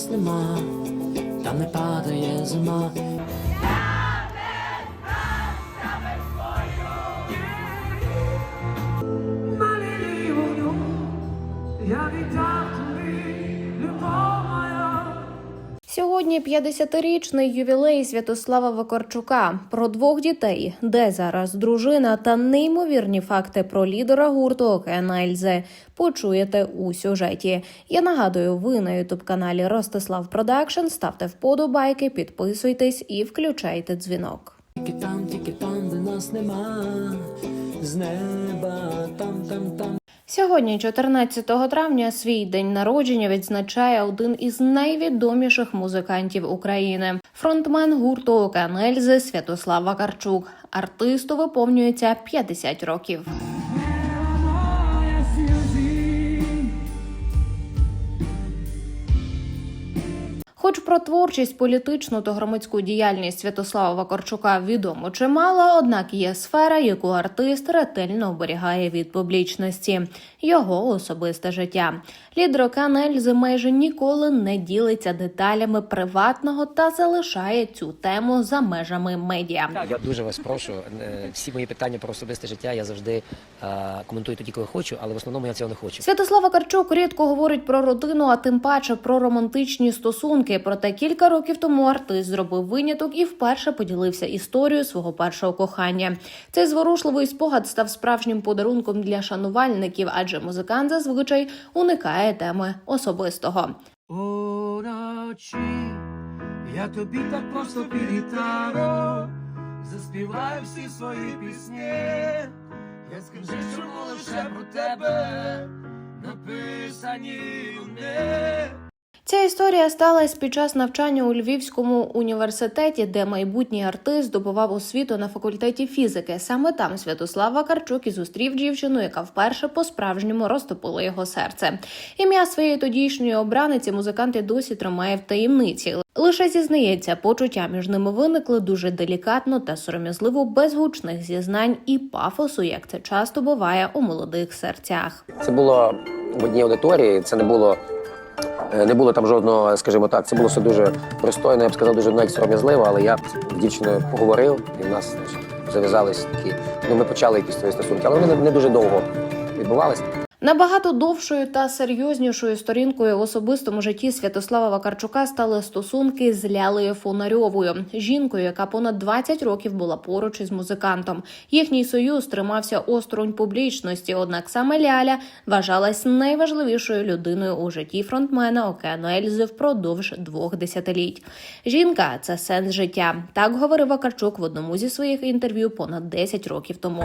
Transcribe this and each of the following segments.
нас нема, там не падає зима. Сьогодні 50-річний ювілей Святослава Вакарчука. Про двох дітей, де зараз дружина та неймовірні факти про лідера гурту Океана Ельзе почуєте у сюжеті. Я нагадую, ви на ютуб каналі Ростислав Продакшн. Ставте вподобайки, підписуйтесь і включайте дзвінок. Тільки там, тільки там, де нас нема, з неба, там, там, там. Сьогодні, 14 травня, свій день народження відзначає один із найвідоміших музикантів України. Фронтмен гурту «Океан Ельзи» Святослав Вакарчук. Артисту виповнюється 50 років. Хоч про творчість, політичну та громадську діяльність Святослава Вакарчука відомо чимало, однак є сфера, яку артист ретельно оберігає від публічності його особисте життя. Лідер «Океан Ельзи» майже ніколи не ділиться деталями приватного та залишає цю тему за межами медіа. Я дуже вас прошу. е, Всі мої питання про особисте життя я завжди е, коментую тоді, коли хочу, але в основному я цього не хочу. Святослав Вакарчук рідко говорить про родину, а тим паче про романтичні стосунки. Проте кілька років тому артист зробив виняток і вперше поділився історією свого першого кохання. Цей зворушливий спогад став справжнім подарунком для шанувальників, адже музикант зазвичай уникає теми особистого. Уночі я тобі так просто під заспіваю всі свої пісні. Я скажу, що лише про тебе написані вони. Ця історія сталася під час навчання у Львівському університеті, де майбутній артист здобував освіту на факультеті фізики. Саме там Святослав Вакарчук і зустрів дівчину, яка вперше по-справжньому розтопила його серце. Ім'я своєї тодішньої обраниці музикант і досі тримає в таємниці. Лише зізнається, почуття між ними виникли дуже делікатно та сором'язливо без гучних зізнань і пафосу, як це часто буває у молодих серцях. Це було в одній аудиторії. Це не було. Е, Не було там жодного, скажімо так, це було все дуже пристойно, я б сказав, дуже навіть сором'язливо, але я з дівчиною поговорив, і в нас зав'язались такі. Ну, ми почали якісь свої стосунки, але вони не дуже довго відбувалися. Набагато довшою та серйознішою сторінкою в особистому житті Святослава Вакарчука стали стосунки з Лялею Фонарьовою, жінкою, яка понад 20 років була поруч із музикантом. Їхній союз тримався осторонь публічності. Однак саме Ляля вважалась найважливішою людиною у житті фронтмена Океану Ельзи впродовж двох десятиліть. Жінка це сенс життя. Так говорив Вакарчук в одному зі своїх інтерв'ю понад 10 років тому.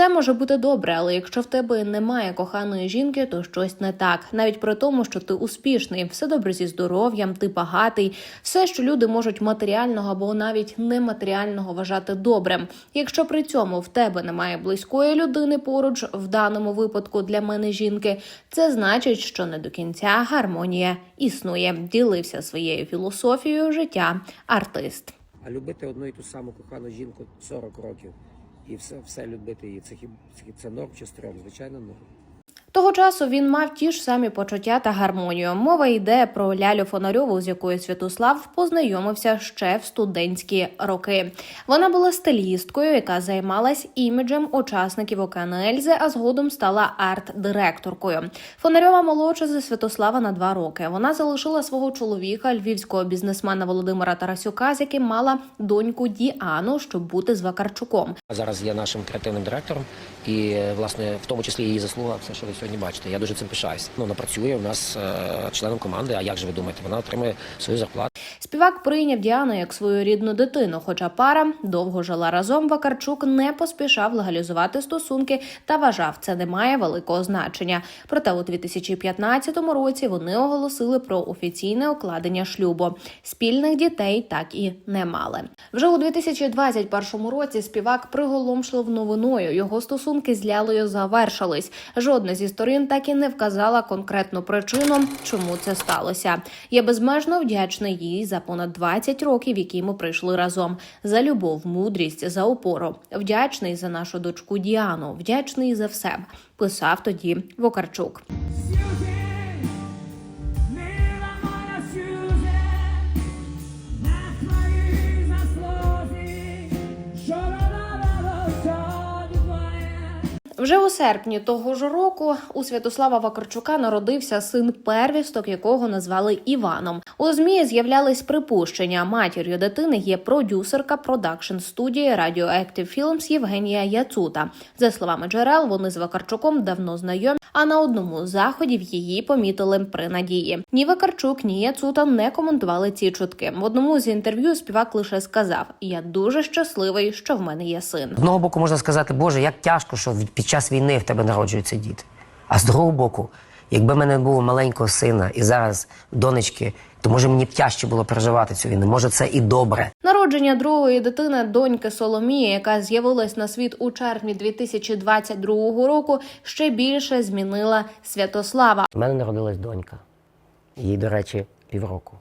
Все може бути добре, але якщо в тебе немає коханої жінки, то щось не так. Навіть при тому, що ти успішний, все добре зі здоров'ям, ти багатий, все, що люди можуть матеріального або навіть нематеріального вважати добрим. Якщо при цьому в тебе немає близької людини поруч, в даному випадку для мене жінки, це значить, що не до кінця гармонія існує. Ділився своєю філософією життя артист. А любити одну і ту саму кохану жінку 40 років і все, все любити її. Це хіб це- норм чи стрьом? Звичайно, норм. Того часу він мав ті ж самі почуття та гармонію. Мова йде про Лялю Фонарьову, з якою Святослав познайомився ще в студентські роки. Вона була стилісткою, яка займалась іміджем учасників Океана Ельзи, а згодом стала арт-директоркою. Фонарьова молодша за Святослава на два роки. Вона залишила свого чоловіка, львівського бізнесмена Володимира Тарасюка, з яким мала доньку Діану, щоб бути з Вакарчуком. Зараз є нашим креативним директором, і е, власне в тому числі її заслуга, все, що ви сьогодні бачите. Я дуже цим пишаюсь. Ну, вона працює у нас е, членом команди. А як же ви думаєте? Вона отримує свою зарплату. Співак прийняв Діану як свою рідну дитину. Хоча пара довго жила разом, Вакарчук не поспішав легалізувати стосунки та вважав, це не має великого значення. Проте у 2015 році вони оголосили про офіційне укладення шлюбу. Спільних дітей так і не мали. Вже у 2021 році співак приголомшлив новиною. Його стосунки стосунки з Лялою завершились. Жодна зі сторін так і не вказала конкретну причину, чому це сталося. Я безмежно вдячна їй за понад 20 років, які ми прийшли разом. За любов, мудрість, за опору. Вдячний за нашу дочку Діану. Вдячний за все. Писав тоді Вокарчук. Вже у серпні того ж року у Святослава Вакарчука народився син первісток, якого назвали Іваном. У змі з'являлись припущення. Матір'ю дитини є продюсерка продакшн студії Radioactive Films Євгенія Яцута. За словами джерел, вони з Вакарчуком давно знайомі. А на одному з заходів її помітили при надії. Ні Вакарчук, ні Яцута не коментували ці чутки. В одному з інтерв'ю співак лише сказав: Я дуже щасливий, що в мене є син. З одного боку можна сказати, Боже, як тяжко, що від- під час війни в тебе народжуються діти. А з другого боку, якби в мене не було маленького сина і зараз донечки, то може мені б тяжче було переживати цю війну. Може, це і добре. Народження другої дитини, доньки Соломії, яка з'явилась на світ у червні 2022 року, ще більше змінила Святослава. У мене народилась донька. Їй, до речі, півроку.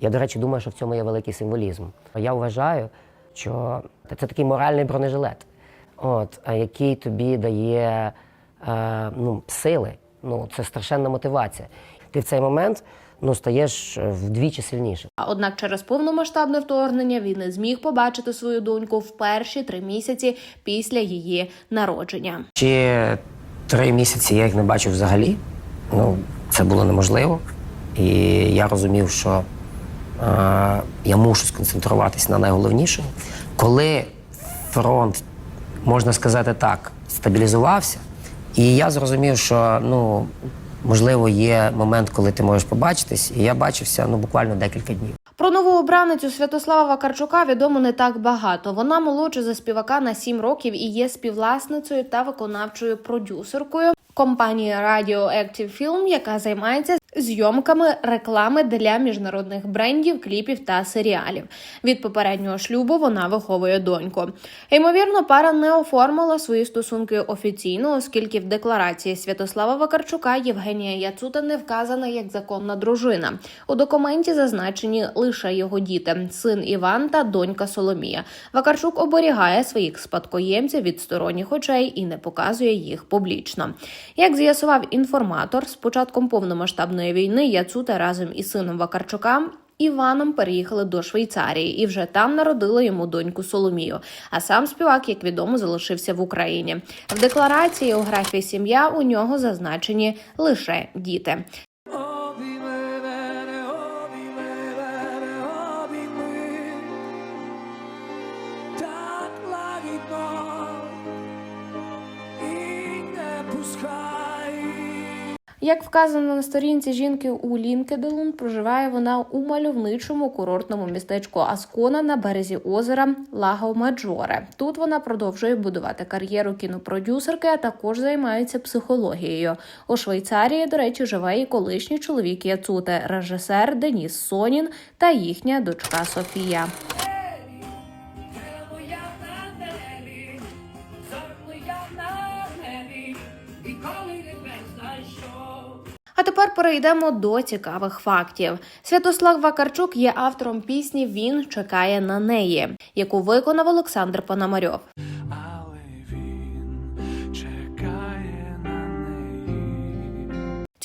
Я, до речі, думаю, що в цьому є великий символізм. Я вважаю, що це такий моральний бронежилет, от, а який тобі дає е, ну, сили. Ну, це страшенна мотивація. Ти в цей момент ну, стаєш е, вдвічі сильнішим. Однак через повномасштабне вторгнення він не зміг побачити свою доньку в перші три місяці після її народження. Ще три місяці я їх не бачив взагалі. Ну, це було неможливо. І я розумів, що е, я мушу сконцентруватись на найголовнішому. Коли фронт, можна сказати так, стабілізувався, і я зрозумів, що ну, можливо є момент, коли ти можеш побачитись, і я бачився ну, буквально декілька днів. Про нову обраницю Святослава Вакарчука відомо не так багато. Вона молодша за співака на 7 років і є співвласницею та виконавчою продюсеркою компанії Radioactive Film, яка займається зйомками реклами для міжнародних брендів, кліпів та серіалів. Від попереднього шлюбу вона виховує доньку. Ймовірно, пара не оформила свої стосунки офіційно, оскільки в декларації Святослава Вакарчука Євгенія Яцута не вказана як законна дружина. У документі зазначені лише його діти: син Іван та донька Соломія. Вакарчук оберігає своїх спадкоємців від сторонніх очей і не показує їх публічно. Як з'ясував інформатор, з початком повномасштабної війни Яцута разом із сином Вакарчука. Іваном переїхали до Швейцарії і вже там народили йому доньку Соломію. А сам співак, як відомо, залишився в Україні. В декларації у графі сім'я у нього зазначені лише діти. Як вказано на сторінці жінки у LinkedIn, проживає вона у мальовничому курортному містечку Аскона на березі озера Лаго Маджоре. Тут вона продовжує будувати кар'єру кінопродюсерки, а також займається психологією. У Швейцарії, до речі, живе і колишній чоловік Яцуте, режисер Деніс Сонін та їхня дочка Софія. Тепер перейдемо до цікавих фактів. Святослав Вакарчук є автором пісні Він чекає на неї, яку виконав Олександр Пономарьов.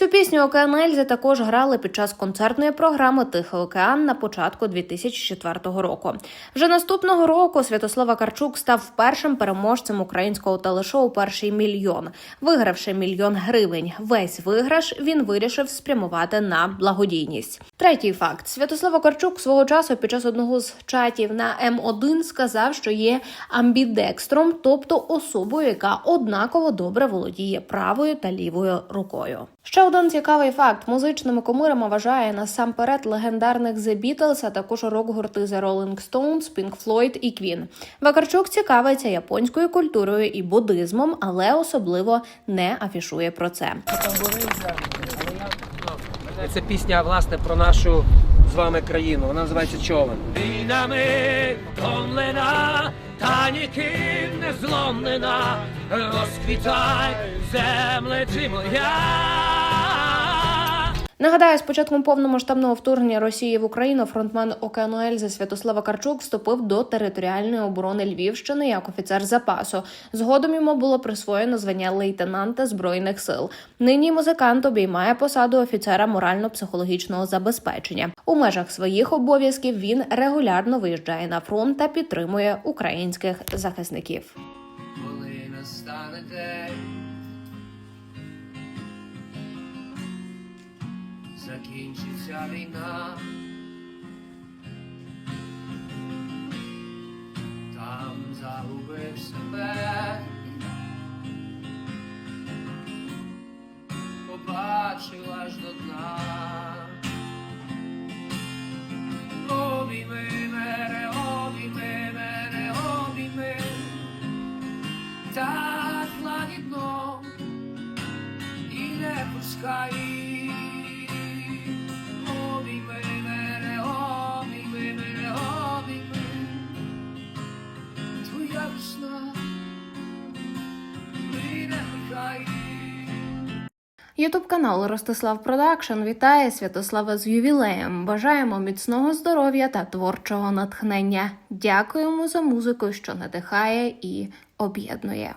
Цю пісню Океан Ельзи також грали під час концертної програми Тихий океан на початку 2004 року. Вже наступного року Святослав Вакарчук став першим переможцем українського телешоу Перший мільйон, вигравши мільйон гривень. Весь виграш він вирішив спрямувати на благодійність. Третій факт: Святослав Вакарчук свого часу під час одного з чатів на М1 сказав, що є амбідекстром, тобто особою, яка однаково добре володіє правою та лівою рукою. Ще один цікавий факт: музичними кумирами вважає насамперед легендарних The Beatles, а також рок-гурти The Rolling Stones, Pink Floyd і Queen. Вакарчук цікавиться японською культурою і буддизмом, але особливо не афішує про це. Це пісня власне про нашу з вами країну. Вона називається Човен. Війнами втомлена, та та ніким не зломлена, розквітай, земле ти моя. Нагадаю, з початком повномасштабного вторгнення Росії в Україну фронтмен Океану Ельзи Святослава Карчук вступив до територіальної оборони Львівщини як офіцер запасу. Згодом йому було присвоєно звання лейтенанта збройних сил. Нині музикант обіймає посаду офіцера морально-психологічного забезпечення. У межах своїх обов'язків він регулярно виїжджає на фронт та підтримує українських захисників. Коли настане день, закінчиться війна. Там загубив себе. Побачив аж до дна. Ютуб канал Ростислав Продакшн вітає Святослава з ювілеєм. Бажаємо міцного здоров'я та творчого натхнення. Дякуємо за музику, що надихає і об'єднує.